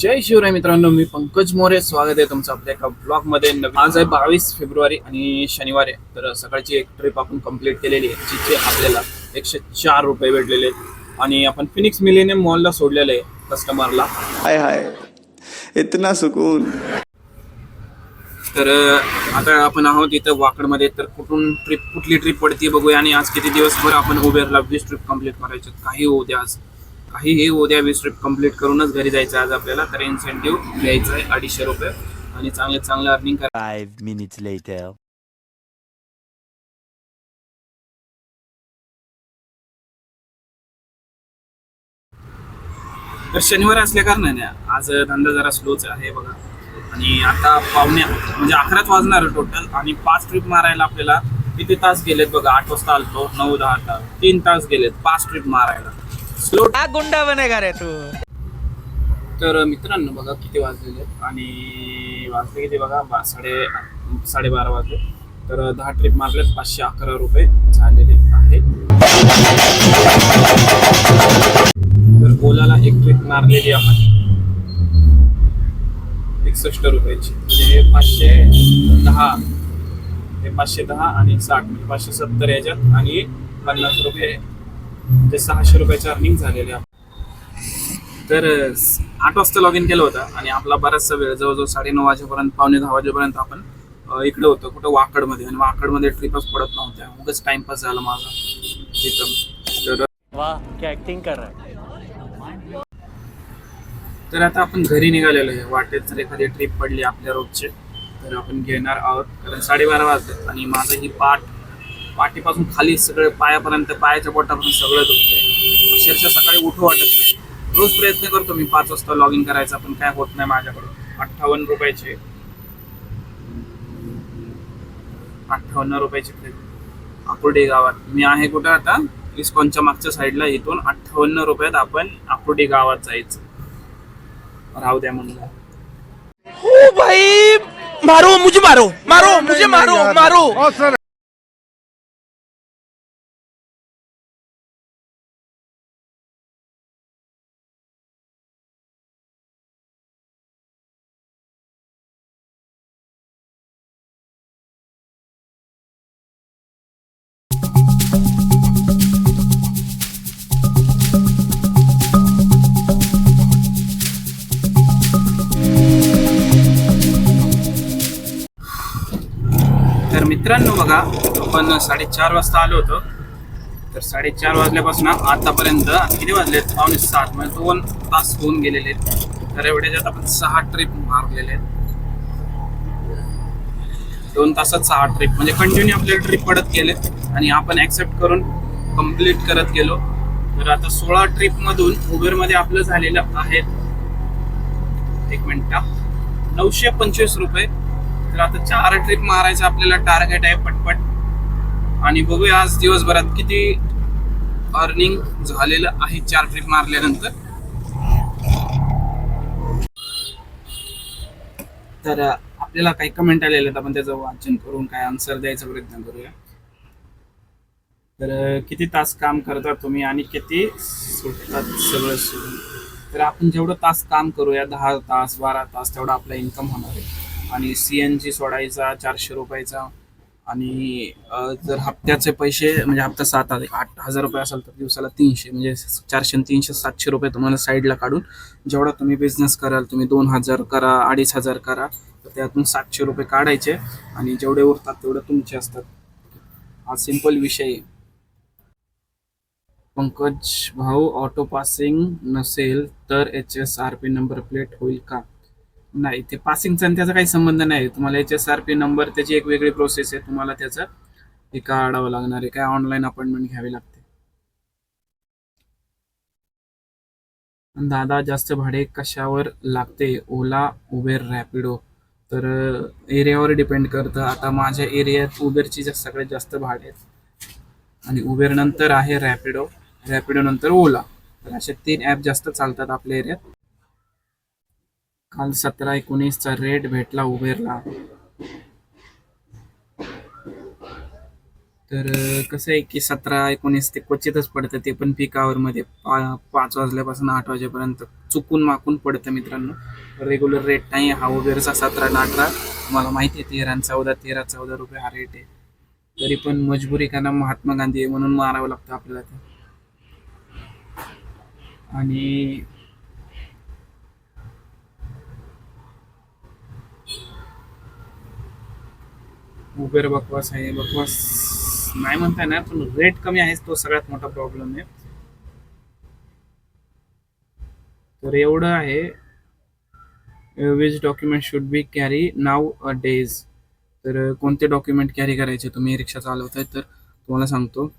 जय शिवराय मित्रांनो मी पंकज मोरे. स्वागत आहे तुमचं आपल्या एका ब्लॉगमध्ये नवीन आज आहे बावीस फेब्रुवारी आणि शनिवार आहे. तर सकाळची एक ट्रिप आपण कंप्लीट केलेली आहे जिथे आपल्याला एकशे चार रुपये भेटलेले आहेत. आणि आपण फिनिक्स मिलेनियम मॉलला सोडलेलं आहे कस्टमरला हाय हाय. इतना सुकून. तर आता आपण आहोत इथं वाकडमध्ये. तर कुठून ट्रिप कुठली ट्रिप पडते बघूया. आणि आज किती दिवसभर आपण उबेरला वीस ट्रिप कंप्लीट करायचे काही होऊ द्या आज. काही होऊ द्या वीस ट्रिप कंप्लीट करूनच घरी जायचं आज आपल्याला तर इन्सेंटिव्ह घ्यायचं आहे अडीचशे रुपये आणि चांगले चांगलं अर्निंग करा. तर शनिवार असल्या कारणाने आज धंदा जरा स्लोच आहे बघा. आणि आता पावण्या म्हणजे अकराच वाजणार टोटल आणि पाच ट्रिप मारायला आपल्याला किती तास गेलेत बघा? आठ वाजता आलतो नऊ दहा तास तीन तास गेलेत पाच ट्रिप मारायला. स्लो गुंडा बनेगा रे तू? तर मित्रांनो बघा किती वाजलेले आहेत. आणि वाजले किती बघा? बा साडे साडेबारा वाजले. तर दहा ट्रिप मारलेत पाचशे अकरा रुपये झालेले आहेत. तर ओलाला एक ट्रिप मारलेली आहे एकसष्ट रुपयाची. म्हणजे पाचशे दहा. हे पाचशे दहा आणि साठ. म्हणजे पाचशे सत्तर याच्यात आणि पन्नास रुपये म्हणजे सहाशे रुपयाचे अर्निंग झालेले तर आठ वाजता लॉग इन केलं होतं आणि आपला बराचसा वेळ जवळजवळ साडेनऊ वाजेपर्यंत पावणे दहा वाजेपर्यंत आपण इकडे होतो कुठं वाकडमध्ये. आणि वाकडमध्ये ट्रिपच पडत नव्हत्या. उगाच टाइमपास झाला माझा. तिथं. तर है. तर आता आपण घरी निघालेलो आहे. वाटेत जर एखादी ट्रिप पडली आपल्या रोजचे तर आपण घेणार आहोत. कारण साडेबारा वाजले आणि माझं ही पाठ पाठीपासून खाली सगळं पायापर्यंत पायाच्या बोटापर्यंत सगळं दुखतंय. अक्षरशः सकाळी उठू वाटत नाही. रोज प्रयत्न करतो मी पाच वाजता लॉग इन करायचा पण काय होत नाही माझ्याकडून. अठ्ठावन्न रुपयाचे. अठ्ठावन्न रुपयाची आकुर्डी गावात. मी आहे कुठं आता? इस्कॉनच्या मागच्या साईडला इथून अठ्ठावन्न रुपयात आपण आकुर्डी गावात जायचं. राहू द्या भाई मारो मुझे मारो मारो मुझे मारो मारो. मित्रांनो बघा आपण साडेचार वाजता आलो होतो. तर साडेचार वाजल्यापासून आतापर्यंत किती वाजलेत पावणे सात. म्हणजे दोन तास होऊन गेलेले आहेत. तर एवढ्याच्यात आपण सहा ट्रिप मारलेले आहेत. दोन तासात सहा ट्रिप म्हणजे कंटिन्यू आपल्याला ट्रिप पडत गेले. आणि आपण ऍक्सेप्ट करून कंप्लीट करत गेलो. तर आता सोळा ट्रिप मधून उबेरमध्ये आपलं झालेलं आहे. एक मिनिट नऊशे पंचवीस रुपये. तर आता चार ट्रिप मारायचं आपल्याला टार्गेट आहे पटपट. आणि बघूया आज दिवसभरात किती अर्निंग झालेलं आहे चार ट्रिप मारल्यानंतर. तर आपल्याला काही कमेंट आलेले आहेत आपण त्याचं वाचन करून काय आन्सर द्यायचा प्रयत्न करूया. तर किती तास काम करता तुम्ही आणि किती सुटतात सगळं सोडून? तर आपण जेवढं तास काम करूया दहा तास बारा तास तेवढा आपला इन्कम होणार आहे. आणि सी एन जी सोडायचा चारशे रुपयाचा. आणि जर हप्त्याचे पैसे म्हणजे हप्ता सात आठ हजार रुपये असेल तर दिवसाला तीनशे म्हणजे चारशे तीनशे सातशे रुपये तुम्हाला साईडला काढून जेवढा तुम्ही बिझनेस कराल तुम्ही दोन हजार करा अडीच हजार करा तर त्यातून सातशे रुपये काढायचे आणि जेवढे उरतात तेवढे तुमचे असतात. हा सिंपल विषय. आहे पंकज भाऊ ऑटो पासिंग नसेल तर H S R P number plate होईल का? नाही ते पासिंगचा आणि त्याचा काही संबंध नाही. तुम्हाला H S R P number त्याची एक वेगळी प्रोसेस आहे. तुम्हाला त्याचं हे काढावं लागणार आहे. काय ऑनलाईन अपॉइंटमेंट घ्यावी लागते. दादा जास्त भाडे कशावर लागते? ओला उबेर रॅपिडो. तर एरियावर डिपेंड करतं. आता माझ्या एरियात उबेरची सगळ्यात जास्त भाडे आहेत. आणि उबेर नंतर आहे रॅपिडो. रॅपिडो नंतर ओला. तर असे तीन ॲप जास्त चालतात आपल्या एरियात. काल सतरा एकोणीसचा रेट भेटला उबेरला. तर कसं आहे की सतरा एकोणीस ते क्वचितच पडतं ते पण पीक आवरमध्ये पा पाच वाजल्यापासून आठ वाजेपर्यंत चुकून माकून पडतं मित्रांनो. रेग्युलर रेट नाही हा उबेरचा सतरा आणि अठरा. मला माहिती आहे तेरा चौदा तेरा चौदा रुपये हा रेट आहे. तरी पण मजबुरी कारण महात्मा गांधी आहे म्हणून मारावं लागतं आपल्याला ते. आणि उबेर बकवास आहे. बकवास नाही म्हणता येणार पण रेट कमी आहे तो सगळ्यात मोठा प्रॉब्लेम आहे. तर एवढं आहे. Which document should be carry nowadays तर कोणते डॉक्युमेंट कॅरी करायचे? तुम्ही रिक्षा चालवताय तर तुम्हाला सांगतो.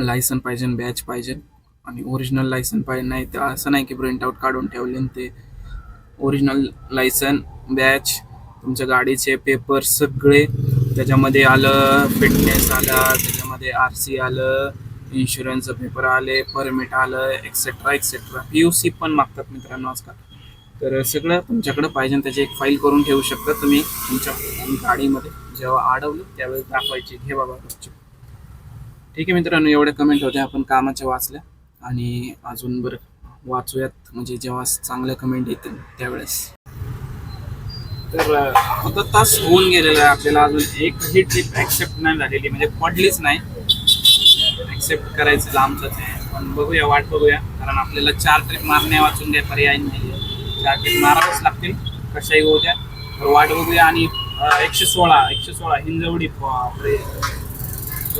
लायसन पाहिजे बॅच पाहिजे. आणि ओरिजिनल लायसन पाहिजे नाही तर असं नाही की प्रिंट आउट काढून ठेवले ते ओरिजिनल लायसन बॅच तुमच्या गाडीचे पेपर सगळे त्याच्यामध्ये आलं फिटनेस आला त्याच्यामध्ये आर सी आलं इन्शुरन्सचं पेपर आले परमिट आलं etcetera etcetera P U C पण मागतात मित्रांनो आजकाल. तर सगळं तुमच्याकडे पाहिजे त्याची एक फाईल करून ठेवू शकता तुम्ही तुमच्या गाडीमध्ये. जेव्हा अडवलं त्यावेळेस दाखवायची. घे बाबा तुमची ठीक आहे मित्रांनो एवढ्या कमेंट होत्या आपण कामाच्या वाचल्या. आणि अजून बरं वाचूयात. म्हणजे जेव्हा चांगल्या कमेंट येतील त्यावेळेस. तर आता तास होऊन गेलेला आहे आपल्याला. अजून एकही ट्रिप ऍक्सेप्ट नाही झालेली. म्हणजे पडलीच नाही. ऍक्सेप्ट करायचं लांबच आहे पण बघूया वाट बघूया. कारण आपल्याला चार ट्रिप मारण्या वाचून काय पर्याय नाही. चार ट्रिप मारावंच लागतील. कशाही होऊ द्या. तर वाट बघूया. आणि एकशे सोळा एकशे सोळा हिंजवडी बापरे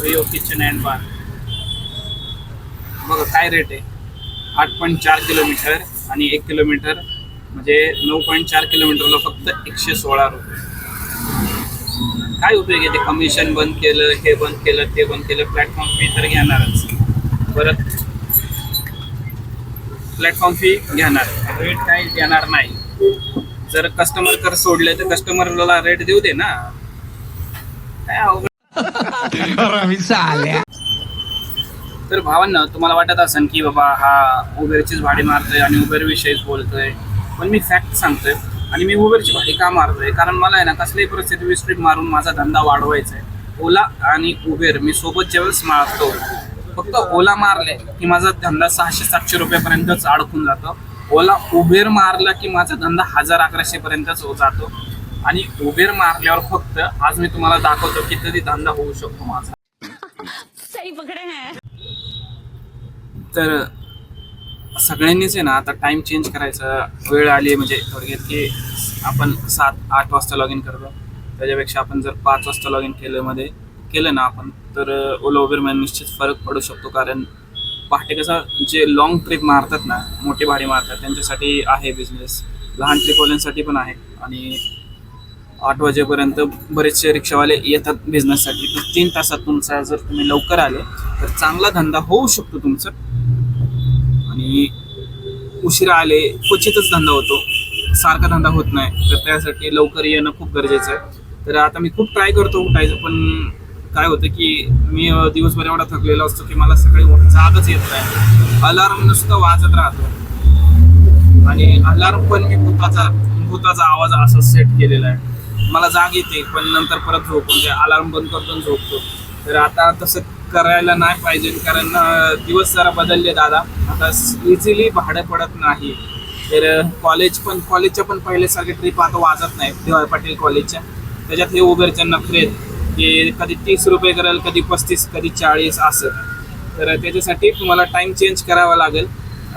रिओ किचन अँड बार बघा काय रेट आहे? आठ पॉईंट चार किलोमीटर आणि एक किलोमीटर म्हणजे नऊ पॉईंट चार किलोमीटरला फक्त एकशे सोळा रुपये. काय उपयोग आहे ते कमिशन बंद केलं हे बंद केलं ते बंद केलं? प्लॅटफॉर्म फी तर घेणारच. परत प्लॅटफॉर्म फी घेणार. रेट काय देणार नाही. जर कस्टमर कर सोडले तर कस्टमरला रेट देऊ दे ना. काय अवघड. तर भावांना तुम्हाला वाटत असेल की बाबा हा उबेरचीच भाडी मारतोय आणि उबेर विषयीच बोलतोय. पण मी फॅक्ट सांगतोय. आणि मी उबेरची भाडी का मारतोय? कारण मला आहे ना कसल्याही परिस्थिती विस्ट्रीट मारून माझा धंदा वाढवायचा आहे ओला आणि उबेर मी सोबत ज्यावेळेस मारतो फक्त ओला मारले की माझा धंदा सहाशे सातशे रुपयापर्यंतच अडकून जातो. ओला उबेर मारला की माझा धंदा हजार अकराशे पर्यंतच हो जातो. आणि उबेर मारल्यावर फक्त आज मी तुम्हाला दाखवतो किती धंदा होऊ शकतो माझा. तर सगळ्यांनीच आहे ना आता टाइम चेंज करायचा. वेळ आली म्हणजे थोडक्यात की आपण सात आठ वाजता लॉग इन करतो. त्याच्यापेक्षा आपण जर पाच वाजता लॉग इन केलं मध्ये केलं ना आपण तर ओला उबेरमध्ये निश्चित फरक पडू शकतो. कारण पहाटे कसं जे लॉंग ट्रिप मारतात ना मोठी भाडी मारतात त्यांच्यासाठी आहे बिझनेस लहान ट्रिपवाल्यांसाठी पण आहे. आणि आठ वाजेपर्यंत बरेचसे रिक्षावाले येतात बिझनेससाठी तर तीन तासात तुमचा जर तुम्ही लवकर आले तर चांगला धंदा होऊ शकतो तुमचा. आणि उशिरा आले क्वचितच धंदा होतो. सारखा धंदा होत नाही. तर त्यासाठी लवकर येणं खूप गरजेचं आहे. तर आता मी खूप ट्राय करतो उठायचं पण काय होतं की मी दिवसभर एवढा थकलेला असतो की मला सकाळी जागच येत नाही. अलार्म नुसतं वाजत राहतो. आणि अलार्म पण मी भूताचा भूताचा आवाज असा सेट केलेला आहे. मला जाग येते पण नंतर परत झोपून ते अलार्म बंद करतो झोपतो. तर आता तसं करायला नाही पाहिजे कारण दिवस जरा बदलले दादा. आता इझिली भाडं पडत नाही. तर कॉलेज पण कॉलेजच्या पण पहिल्यासारखे ट्रिप आता वाजत नाही डी पाटील कॉलेजच्या त्याच्यात हे उबेरच्या नखरे की कधी तीस रुपये करेल कधी पस्तीस कधी चाळीस असं. तर त्याच्यासाठी तुम्हाला टाईम चेंज करावा लागेल.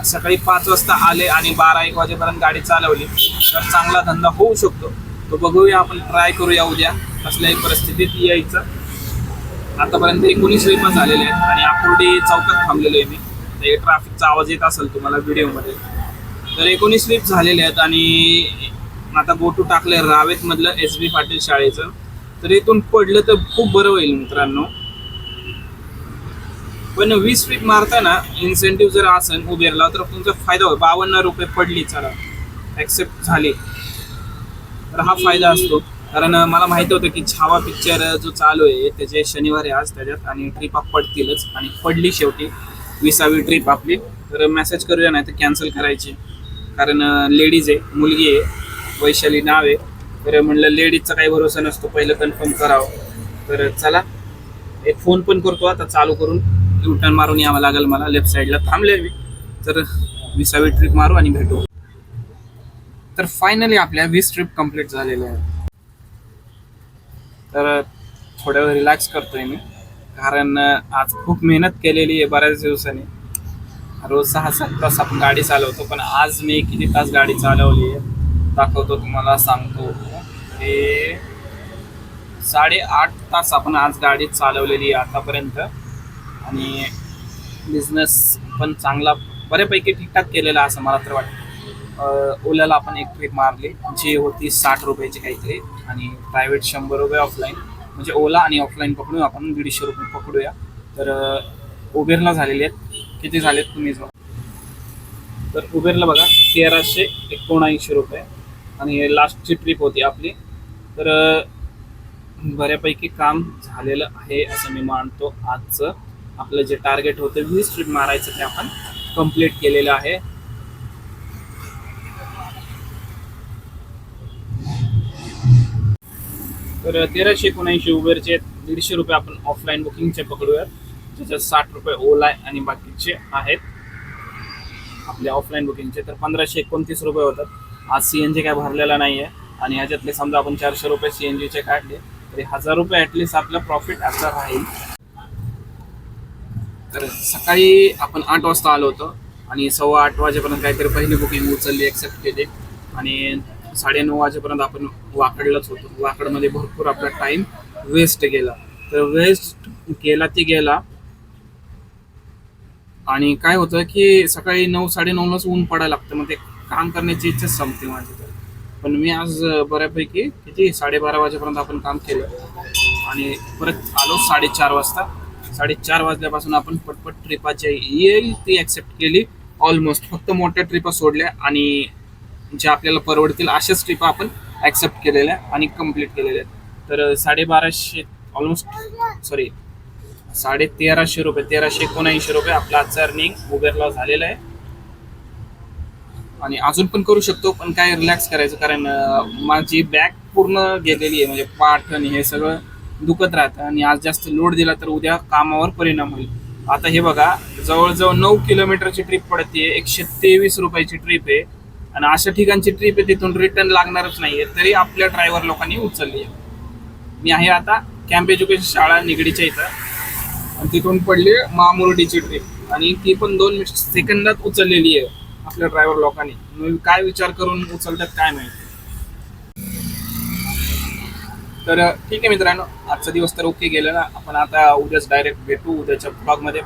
सकाळी पाच वाजता आले आणि बारा एक वाजेपर्यंत गाडी चालवली तर चांगला धंदा होऊ शकतो. तो बघूया आपण ट्राय करूया उद्या. कसल्याही परिस्थितीत यायचं. आतापर्यंत एकोणीस रिपा झालेले आहेत आणि आकुर्डी चौकात थांबलेलो आहे मी. ते ट्रॅफिकचा आवाज येत असेल तुम्हाला व्हिडिओमध्ये. तर एकोणीस ट्रिप झालेले आहेत आणि आता गोटू टाकले रावेतमधलं एस बी पाटील शाळेचं. तर इथून पडलं तर खूप बरं होईल मित्रांनो. पण वीस ट्रिप मारताना इन्सेंटिव्ह जर असेल उबेरला तर तुमचा फायदा होईल. बावन्न रुपये पडली चला. ॲक्सेप्ट झाली. तर हा फायदा असतो. कारण मला माहिती होतं की छावा पिक्चर जो चालू आहे त्याचे शनिवार आहे आज त्याच्यात आणि ट्रिप आप पडतीलच आणि पडली शेवटी विसावी ट्रिप आपली. तर मेसेज करूया नाही तर कॅन्सल करायची. कारण लेडीज आहे मुलगी आहे वैशाली नाव आहे. तर म्हणलं लेडीजचा काही भरोसा नसतो पहिलं कन्फर्म करावं. तर चला. एक फोन पण करतो आता चालू करून. युटर्न मारून यावं लागेल मला लेफ्ट साईडला थांबले मी. तर विसावी ट्रिप मारू आणि भेटू. तर फायनली आपल्या वीस ट्रिप कंप्लीट झालेल्या आहेत. तर थोड्या वेळ रिलॅक्स करतोय मी. कारण आज खूप मेहनत केलेली आहे बऱ्याच दिवसांनी. रोज सहा सात तास आपण गाडी चालवतो पण आज मी किती तास गाडी चालवली आहे दाखवतो तुम्हाला सांगतो. हे साडेआठ तास आपण आज गाडी चालवलेली आहे आतापर्यंत. आणि बिझनेस पण चांगला बऱ्यापैकी ठीकठाक केलेला असं मला तर वाटतं. ओल्याला आपण एक ट्रिप मारली जी होती साठ रुपयाची काहीतरी. आणि प्रायव्हेट शंभर रुपये ऑफलाईन म्हणजे ओला आणि ऑफलाईन पकडूया आपण दीडशे रुपये पकडूया. तर उबेरला झालेले आहेत. किती झालेत तुम्हीच बघा तर उबेरला बघा तेराशे एकोणऐंशी रुपये. आणि लास्टची ट्रिप होती आपली. तर बऱ्यापैकी काम झालेलं आहे असं मी मानतो आजचं. आपलं जे टार्गेट होतं वीस ट्रिप मारायचं ते आपण कंप्लीट केलेलं आहे. तर तेराशे एकोणऐंशी उबेरचे दीडशे रुपये आपण ऑफलाईन बुकिंगचे पकडूयात. त्याच्यात साठ रुपये ओला आणि बाकीचे आहेत. आपले ऑफलाईन बुकिंगचे तर पंधराशे एकोणतीस रुपये होतात. आज सी एन जी काय भरलेला नाही आहे आणि ह्याच्यातले समजा आपण चारशे रुपये सी एन जीचे काढले तरी हजार रुपये ॲटलिस्ट आपला प्रॉफिट असं राहील. तर सकाळी आपण आठ वाजता आलो होतो. आणि सव्वा आठ वाजेपर्यंत काहीतरी पहिली बुकिंग उचलली एक्सेप्ट केली. आणि साडेनऊ वाजेपर्यंत आपण वाकडलाच होतो. वाकडमध्ये भरपूर आपला टाइम वेस्ट गेला. तर वेस्ट गेला ते गेला. आणि काय होतं की सकाळी नऊ साडेनऊलाच ऊन पडायला लागतं. मग ते काम करण्याची इच्छा संपते माझी तर. पण मी आज बऱ्यापैकी किती? साडेबारा वाजेपर्यंत आपण काम केलं. आणि परत आलो साडेचार वाजता. साडेचार वाजल्यापासून आपण पटपट ट्रिपाची येईल ती ॲक्सेप्ट केली. ऑलमोस्ट फक्त मोठ्या ट्रिपा सोडल्या आणि ज्या आपल्याला परवडतील अशाच ट्रिप आपण ॲक्सेप्ट केलेल्या आणि कंप्लीट केलेल्या आहेत. तर साडेबाराशे ऑलमोस्ट सॉरी साडे तेराशे रुपये तेराशे एकोणऐंशी रुपये आपला आजचा अर्निंग उबेरला झालेला आहे. आणि अजून पण करू शकतो पण काय रिलॅक्स करायचं कारण माझी बॅग पूर्ण गेलेली आहे म्हणजे पाठ आणि हे सगळं दुखत राहतं आणि आज जास्त लोड दिला तर उद्या कामावर परिणाम होईल. आता हे बघा जवळजवळ नऊ किलोमीटरची ट्रिप पडते एकशे तेवीस रुपयाची ट्रिप आहे. आणि अशा ठिकाणची ट्रिप आहे तिथून रिटर्न लागणारच नाहीये. तरी आपल्या ड्रायव्हर लोकांनी उचलली आहे. मी आहे आता कॅम्प एज्युकेशन शाळा निगडीच्या इथं. आणि तिथून पडली मामुर्डीची ट्रिप आणि ती पण दोन सेकंदात उचललेली आहे आपल्या ड्रायव्हर लोकांनी. काय विचार करून उचलतात काय माहिती. तर ठीक आहे मित्रांनो आजचा दिवस तर ओके गेलेला. आपण आता उद्याच डायरेक्ट भेटू उद्याच्या ब्लॉगमध्ये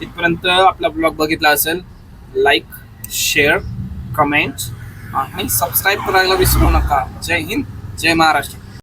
तिथपर्यंत आपला ब्लॉग बघितला असेल लाईक शेअर कमेंट आणि सबस्क्राईब करायला विसरू नका. जय हिंद जय महाराष्ट्र.